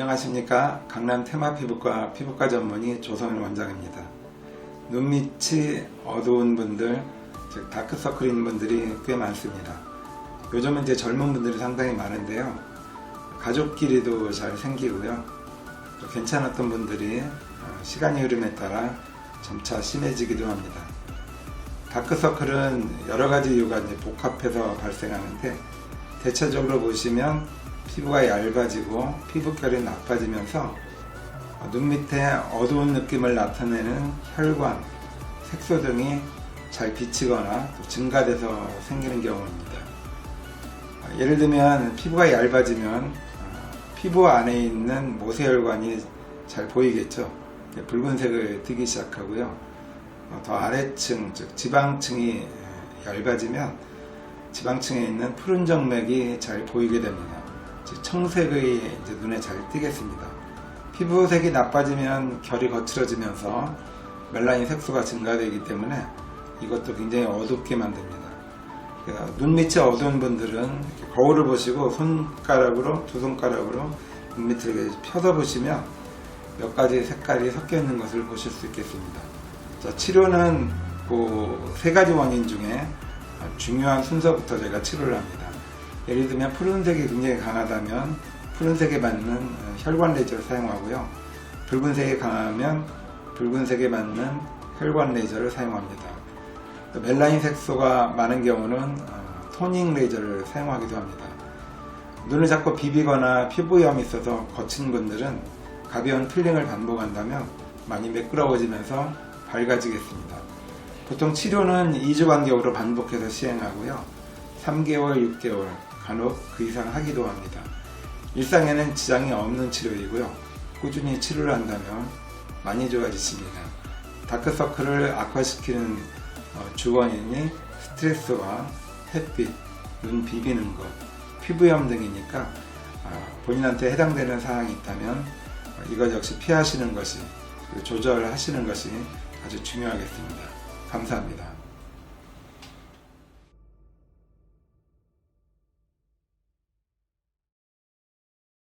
안녕하십니까 강남 테마 피부과 피부과 전문의 조성일 원장입니다. 눈밑이 어두운 분들, 즉 다크서클인 분들이 꽤 많습니다. 요즘은 이제 젊은 분들이 상당히 많은데요. 가족끼리도 잘 생기고요. 또 괜찮았던 분들이 어, 시간이 흐름에 따라 점차 심해지기도 합니다. 다크서클은 여러 가지 이유가 복합해서 발생하는데 대체적으로 보시면 피부가 얇아지고 피부결이 나빠지면서 눈 밑에 어두운 느낌을 나타내는 혈관, 색소 등이 잘 비치거나 또 증가돼서 생기는 경우입니다. 예를 들면 피부가 얇아지면 어, 피부 안에 있는 모세혈관이 잘 보이겠죠. 붉은색을 띠기 시작하고요. 어, 더 아래층, 즉 지방층이 얇아지면 지방층에 있는 푸른 정맥이 잘 보이게 됩니다. 즉 청색의 이제 눈에 잘 띄겠습니다. 피부색이 나빠지면 결이 거칠어지면서 멜라닌 색소가 증가되기 때문에 이것도 굉장히 어둡게 만듭니다. 그러니까 눈밑이 어두운 분들은 거울을 보시고 손가락으로 두 손가락으로 눈밑을 펴서 보시면 몇 가지 색깔이 섞여 있는 것을 보실 수 있겠습니다. 자, 치료는 그 세 가지 원인 중에 중요한 순서부터 제가 치료를 합니다. 예를 들면 푸른색이 굉장히 강하다면 푸른색에 맞는 혈관 레이저를 사용하고요. 붉은색이 강하면 붉은색에 맞는 혈관 레이저를 사용합니다. 또 멜라닌 색소가 많은 경우는 어, 토닝 레이저를 사용하기도 합니다. 눈을 자꾸 비비거나 피부염이 있어서 거친 분들은 가벼운 필링을 반복한다면 많이 매끄러워지면서 밝아지겠습니다. 보통 치료는 2주 간격으로 반복해서 시행하고요. 3개월, 6개월, 간혹 그 이상 하기도 합니다. 일상에는 지장이 없는 치료이고요. 꾸준히 치료를 한다면 많이 좋아지십니다. 다크서클을 악화시키는 어, 주원인이 스트레스와 햇빛, 눈 비비는 것, 피부염 등이니까 아, 본인한테 해당되는 사항이 있다면 어, 이것 역시 피하시는 것이 그리고 조절하시는 것이 아주 중요하겠습니다. 감사합니다.